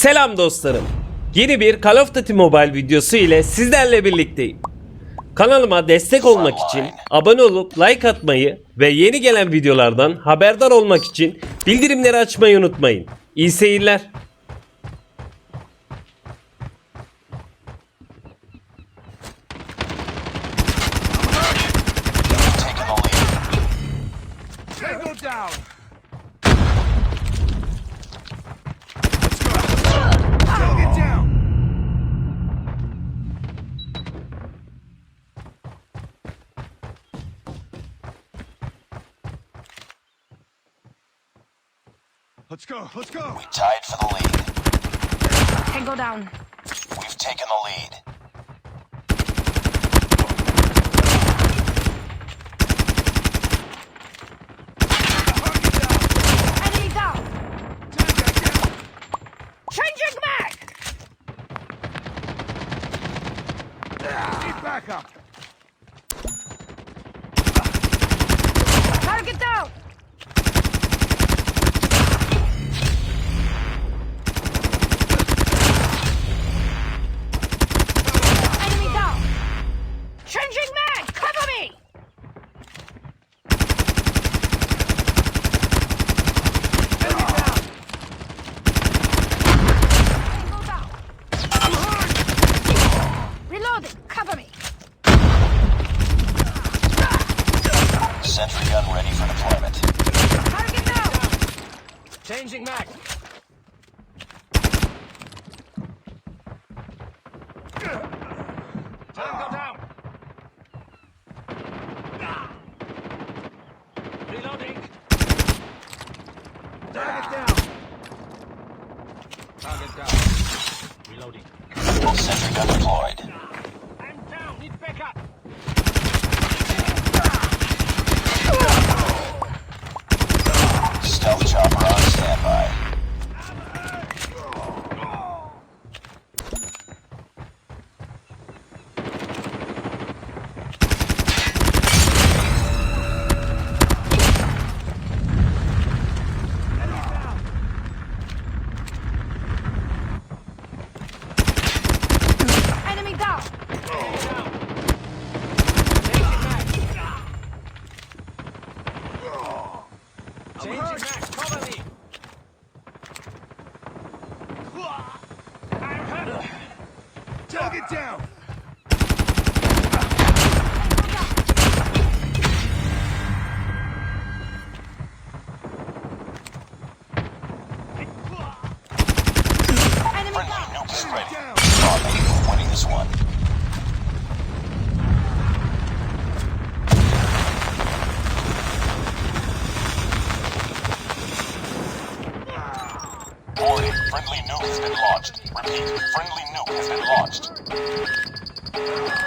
Selam dostlarım. Yeni bir Call of Duty Mobile videosu ile sizlerle birlikteyim. Kanalıma destek olmak için abone olup like atmayı ve yeni gelen videolardan haberdar olmak için bildirimleri açmayı unutmayın. İyi seyirler. Let's go. Let's go. We tied for the lead. Tango down. We've taken the lead. Enemy down. Changing mag. Need backup. Target down. Enemy down. Changing mag. Cover me. Enemy down. Tango down. Reloading. Cover me. Sentry gun ready for deployment. Target down. Changing mag. Tango down. Reloading. Target down. Target down. Reloading. Sentry gun deployed. Target down. Friendly nuke is ready. Down. Winning this one. Warning, friendly nuke has been launched. Repeat, friendly nuke has been launched. Thank you.